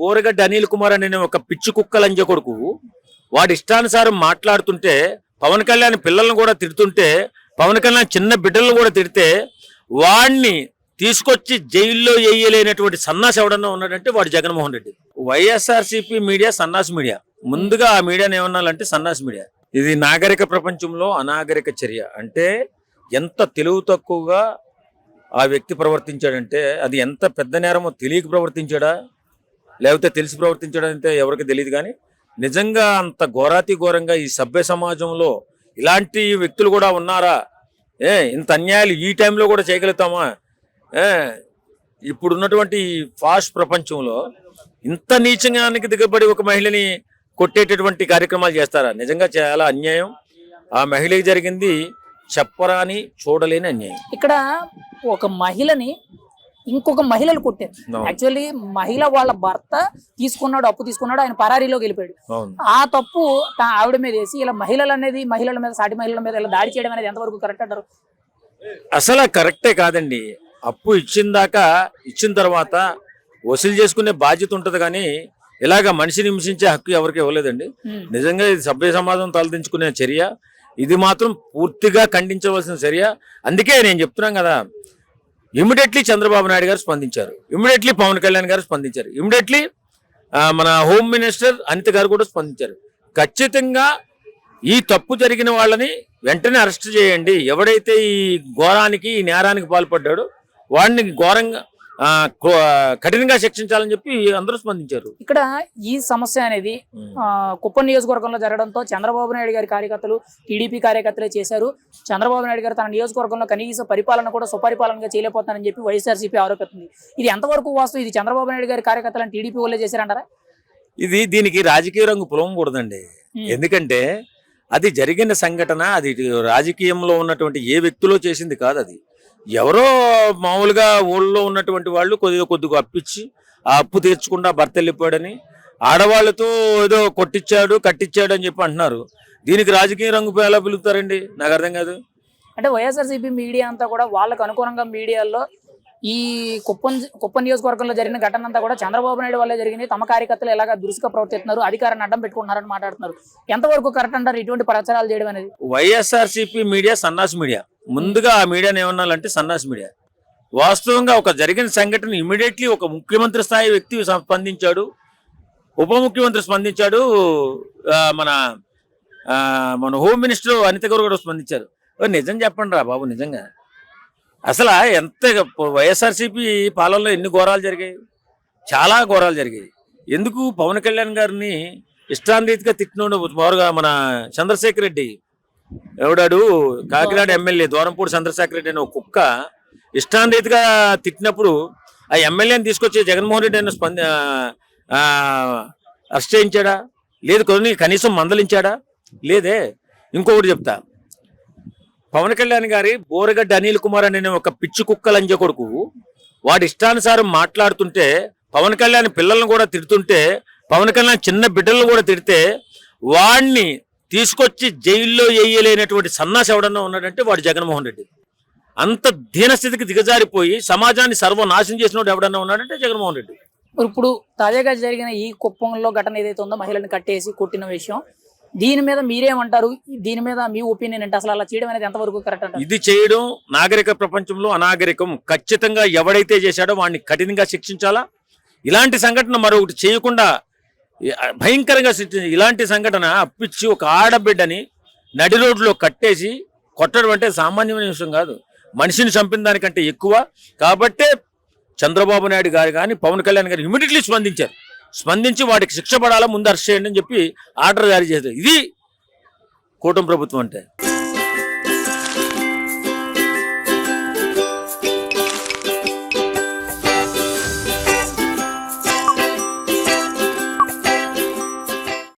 బోరగడ్డ అనిల్ కుమార్ అనే ఒక పిచ్చి కుక్క లంజ కొడుకు వాడి ఇష్టానుసారం మాట్లాడుతుంటే పవన్ కళ్యాణ్ పిల్లల్ని కూడా తిడుతుంటే పవన్ కళ్యాణ్ చిన్న బిడ్డలను కూడా తిడితే వాడిని తీసుకొచ్చి జైల్లో వేయలేనటువంటి సన్నాసి ఎవడన్నా ఉన్నాడంటే వాడు జగన్మోహన్ రెడ్డి. వైఎస్ఆర్సీపీ మీడియా సన్నాసి మీడియా. ముందుగా ఆ మీడియాని ఏమన్నాలంటే సన్నాసి మీడియా. ఇది నాగరిక ప్రపంచంలో అనాగరిక చర్య. అంటే ఎంత తెలివి తక్కువగా ఆ వ్యక్తి ప్రవర్తించాడంటే అది ఎంత పెద్ద నేరమో తెలియక ప్రవర్తించాడా? లేకపోతే తెలిసి ప్రవర్తించడం అంటే ఎవరికి తెలియదు కానీ నిజంగా అంత ఘోరాతి ఘోరంగా ఈ సభ్య సమాజంలో ఇలాంటి వ్యక్తులు కూడా ఉన్నారా? ఏ ఇంత అన్యాయాలు ఈ టైంలో కూడా చేయగలుగుతామా? ఏ ఇప్పుడున్నటువంటి ఈ ఫాస్ట్ ప్రపంచంలో ఇంత నీచంగానికి దిగబడి ఒక మహిళని కొట్టేటటువంటి కార్యక్రమాలు చేస్తారా? నిజంగా చాలా అన్యాయం. ఆ మహిళకి జరిగింది చెప్పరాని చూడలేని అన్యాయం. ఇక్కడ ఒక మహిళని ఇంకొక మహిళలు కొట్టారు. యాక్చువల్లీ మహిళ వాళ్ళ భర్త తీసుకున్నాడు అప్పు తీసుకున్నాడు ఆయన పరారీలోకి వెళ్ళిపోయాడు అవును. ఆ తప్పు ఆవిడ మీద వేసి ఇలా మహిళలు అనేది మహిళల మీద సాటి మహిళల మీద ఇలా దాడి చేయడం అనేది ఎంతవరకు కరెక్ట్ అంటారు? అసలు కరెక్టే కాదండి. అప్పు ఇచ్చిన దాకా ఇచ్చిన తర్వాత వసూలు చేసుకునే బాధ్యత ఉంటది కానీ ఇలాగ మనిషిని హింసించే హక్కు ఎవరికి ఇవ్వలేదండి. నిజంగా ఇది సభ్య సమాజం తలదించుకునే చర్య. ఇది మాత్రం పూర్తిగా ఖండించవలసిన చర్య. అందుకే నేను చెప్తున్నాను కదా ఇమీడియట్లీ చంద్రబాబు నాయుడు గారు స్పందించారు. ఇమీడియట్లీ పవన్ కళ్యాణ్ గారు స్పందించారు. ఇమీడియట్లీ మన హోమ్ మినిస్టర్ అనిత గారు కూడా స్పందించారు. ఖచ్చితంగా ఈ తప్పు జరిగిన వాళ్ళని వెంటనే అరెస్ట్ చేయండి. ఎవడైతే ఈ ఘోరానికి ఈ నేరానికి పాల్పడ్డాడో వాడిని ఘోరంగా కఠినంగా శిక్షించాలని చెప్పి అందరూ స్పందించారు. ఇక్కడ ఈ సమస్య అనేది ఆ, కుప్పం నియోజకవర్గంలో జరగడంతో చంద్రబాబు నాయుడు గారి కార్యకర్తలు టీడీపీ కార్యకర్తలే చేశారు. చంద్రబాబు నాయుడు గారు తన నియోజకవర్గంలో కనీస పరిపాలన కూడా సుపరిపాలనగా చేయలేకపోతానని చెప్పి వైఎస్ఆర్సీపీ ఆరోపిస్తుంది. ఇది ఎంతవరకు వాస్తవం? ఇది చంద్రబాబు నాయుడు గారి కార్యకర్తలను టీడీపీ వాళ్ళే చేశారంటారా? ఇది దీనికి రాజకీయ రంగు పొలవకూడదండి. ఎందుకంటే అది జరిగిన సంఘటన అది రాజకీయంలో ఉన్నటువంటి ఏ వ్యక్తిలో చేసింది కాదు అది. ఎవరో మామూలుగా ఊళ్ళో ఉన్నటువంటి వాళ్ళు కొద్దిగా కొద్దిగా అప్పిచ్చి ఆ అప్పు తీర్చకుండా భర్త వెళ్ళిపోయాడని ఆడవాళ్ళతో ఏదో కొట్టించాడు కట్టించాడు అని చెప్పి అంటున్నారు. దీనికి రాజకీయ రంగు ఎలా పిలుపుతారండి నాకు అర్థం కాదు. అంటే వైఎస్ఆర్సీపీ మీడియా అంతా కూడా వాళ్ళకు అనుగుణంగా మీడియాలో ఈ కుప్పం కుప్పం నియోజకవర్గంలో జరిగిన ఘటన అంతా కూడా చంద్రబాబు నాయుడు వల్లే జరిగింది. తమ కార్యకర్తలు ఎలాగ దురుసుగా ప్రవర్తిస్తున్నారు? అధికారాన్ని అడ్డం పెట్టుకుంటున్నారని మాట్లాడుతున్నారు. ఎంతవరకు కరెక్ట్ అంటారు ఇటువంటి ప్రచారాలు చేయడం అనేది? వైఎస్ఆర్సీపీ మీడియా సన్నాసి మీడియా. ముందుగా ఆ మీడియాని ఏమన్నాలంటే సన్నాసి మీడియా. వాస్తవంగా ఒక జరిగిన సంఘటన ఇమీడియట్లీ ఒక ముఖ్యమంత్రి స్థాయి వ్యక్తి స్పందించాడు. ఉప ముఖ్యమంత్రి స్పందించాడు. మన మన హోమ్ మినిస్టర్ అనిత గారు కూడా స్పందించారు. ఓ, నిజం చెప్పండి రా బాబు నిజంగా. అసలు ఎంత వైఎస్ఆర్సీపీ పాలనలో ఎన్ని ఘోరాలు జరిగాయి? చాలా ఘోరాలు జరిగాయి. ఎందుకు పవన్ కళ్యాణ్ గారిని ఇష్టాన్రీతిగా తిట్టినోడు మోరుగా మన చంద్రశేఖర్ రెడ్డి. ఎవడాడు? కాకినాడ ఎమ్మెల్యే దూరంపూడి చంద్రశేఖర్ రెడ్డి అనే ఒక కుక్క ఇష్టాన్రీతిగా తిట్టినప్పుడు ఆ ఎమ్మెల్యేని తీసుకొచ్చి జగన్మోహన్ రెడ్డి అని స్పంది అరెస్ట్ చేయించాడా? లేదు కొన్ని కనీసం మందలించాడా? లేదే. ఇంకొకటి చెప్తా. పవన్ కళ్యాణ్ గారి బోరగడ్డ అనిల్ కుమార్ అనే ఒక పిచ్చి కుక్కలంజ కొడుకు వాడి ఇష్టానుసారం మాట్లాడుతుంటే పవన్ కళ్యాణ్ పిల్లలను కూడా తిడుతుంటే పవన్ కళ్యాణ్ చిన్న బిడ్డలను కూడా తిడితే వాడిని తీసుకొచ్చి జైల్లో వేయలేనటువంటి సన్నాసి ఎవడన్నా ఉన్నాడంటే వాడు జగన్మోహన్ రెడ్డి. అంత దీనస్థితికి దిగజారిపోయి సమాజాన్ని సర్వనాశనం చేసినోడు ఎవడన్నా ఉన్నాడంటే జగన్మోహన్ రెడ్డి. ఇప్పుడు తాజాగా జరిగిన ఈ కుప్పంలో ఘటన ఏదైతే ఉందో మహిళను కట్టేసి కొట్టిన విషయం దీని మీద మీరేమంటారు? దీని మీద మీ ఒపీనియన్ అంటే అసలు అలా చేయడం అనేది ఎంతవరకు కరెక్ట్ అంటారు? ఇది చేయడం నాగరిక ప్రపంచంలో అనాగరికం. ఖచ్చితంగా ఎవడైతే చేశాడో వాడిని కఠినంగా శిక్షించాలా? ఇలాంటి సంఘటన మరొకటి చేయకుండా భయంకరంగా శిక్షించి ఇలాంటి సంఘటన అప్పిచ్చి ఒక ఆడబిడ్డని నడి రోడ్లో కట్టేసి కొట్టడం అంటే సామాన్యమైన విషయం కాదు. మనిషిని చంపిన దానికంటే ఎక్కువ. కాబట్టే చంద్రబాబు నాయుడు గారు కానీ పవన్ కళ్యాణ్ గారు ఇమీడియట్లీ స్పందించారు. స్పందించి వాటికి శిక్ష పడాలా ముందు అరెస్ట్ చేయండి అని చెప్పి ఆర్డర్ జారీ చేశారు. ఇది కూటమి ప్రభుత్వం అంటే.